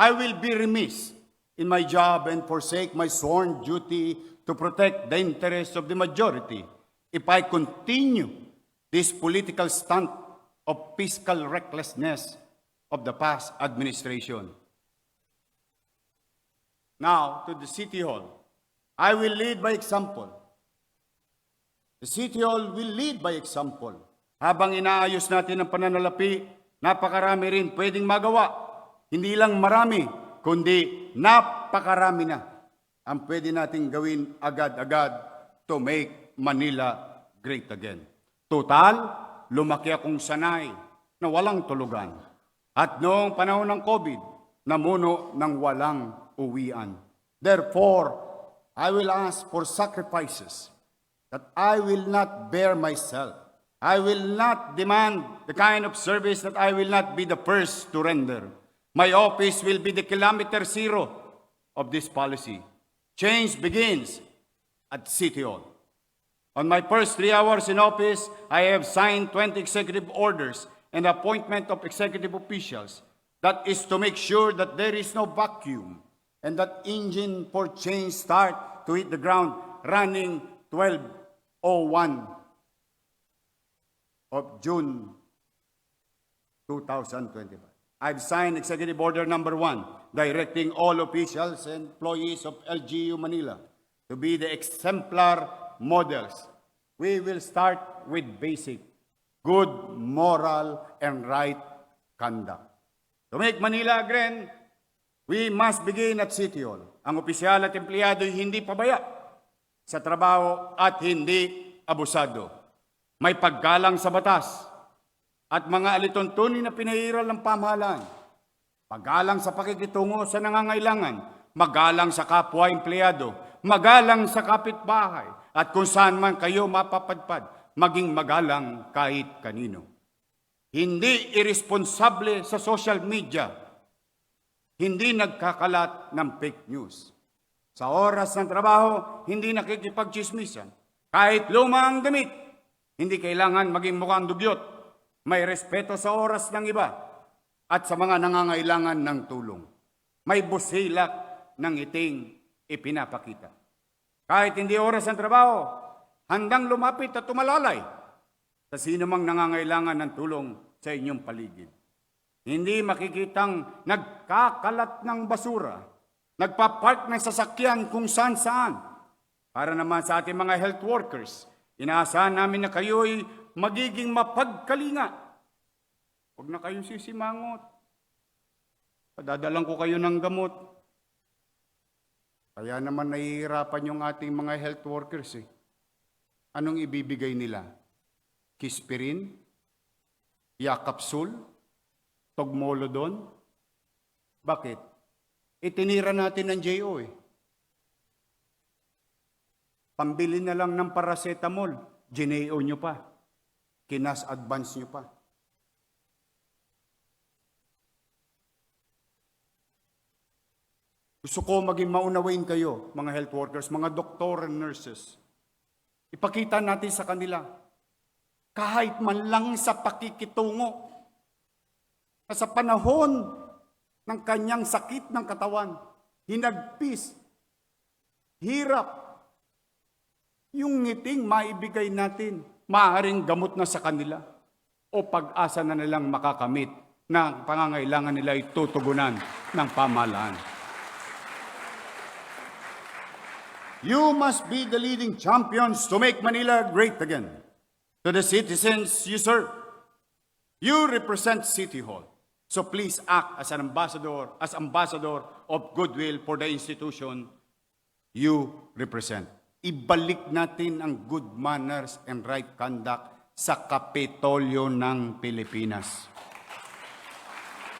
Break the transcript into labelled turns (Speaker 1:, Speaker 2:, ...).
Speaker 1: I will be remiss in my job and forsake my sworn duty to protect the interests of the majority if I continue this political stunt of fiscal recklessness of the past administration. Now, to the City Hall. I will lead by example. The City Hall will lead by example. Habang inaayos natin ang pananalapi, napakarami rin pwedeng magawa. Hindi lang marami, kundi napakarami na ang pwede nating gawin agad-agad to make Manila great again. Total, lumaki akong sanay na walang tulugan. At noong panahon ng COVID, namuno ng walang uwian. Therefore, I will ask for sacrifices that I will not bear myself. I will not demand the kind of service that I will not be the first to render. My office will be the kilometer zero of this policy. Change begins at City Hall. On my first three hours in office, I have signed 20 executive orders and appointment of executive officials. That is to make sure that there is no vacuum and that engine for change start to hit the ground running 1201 of June 2025. I've signed Executive Order Number One, directing all officials and employees of LGU Manila to be the exemplar models. We will start with basic, good moral and right conduct. To make Manila again, we must begin at City Hall. Ang opisyal at empleyado hindi pabaya sa trabaho at hindi abusado. May paggalang sa batas at mga alituntunin na pinahiral ng pamahalaan. Paggalang sa pakikitungo sa nangangailangan, magalang sa kapwa empleyado, magalang sa kapitbahay, at kung saan man kayo mapapadpad, maging magalang kahit kanino. Hindi irresponsable sa social media, hindi nagkakalat ng fake news. Sa oras ng trabaho, hindi nakikipagchismisan. Kahit luma ang damit, hindi kailangan maging mukhang dugyot. May respeto sa oras ng iba at sa mga nangangailangan ng tulong. May busilak ng iting ipinapakita. Kahit hindi oras ng trabaho, handang lumapit at tumalalay sa sino mang nangangailangan ng tulong sa inyong paligid. Hindi makikitang nagkakalat ng basura, nagpapark ng sasakyan kung saan saan. Para naman sa ating mga health workers, inaasahan namin na kayo'y magiging mapagkalinga. Huwag na kayong sisimangot. Padadalang ko kayo ng gamot. Kaya naman nahihirapan yung ating mga health workers eh. Anong ibibigay nila? Kispirin? Yakapsul? Togmolodon? Bakit? Itinira natin ng JO eh. Pambili na lang ng paracetamol, gineo nyo pa. Kinas advance nyo pa. Gusto ko maging maunawain kayo, mga health workers, mga doktor and nurses. Ipakita natin sa kanila, kahit man lang sa pakikitungo, na sa panahon ng kanyang sakit ng katawan, hinagpis, hirap, yung ngiting maibigay natin, maaaring gamot na sa kanila o pag-asa na nilang makakamit na pangangailangan nila ay tutugunan ng pamahalaan. You must be the leading champions to make Manila great again. To the citizens you serve, you represent City Hall. So please act as an ambassador, as ambassador of goodwill for the institution you represent. Ibalik natin ang good manners and right conduct sa Kapitolyo ng Pilipinas.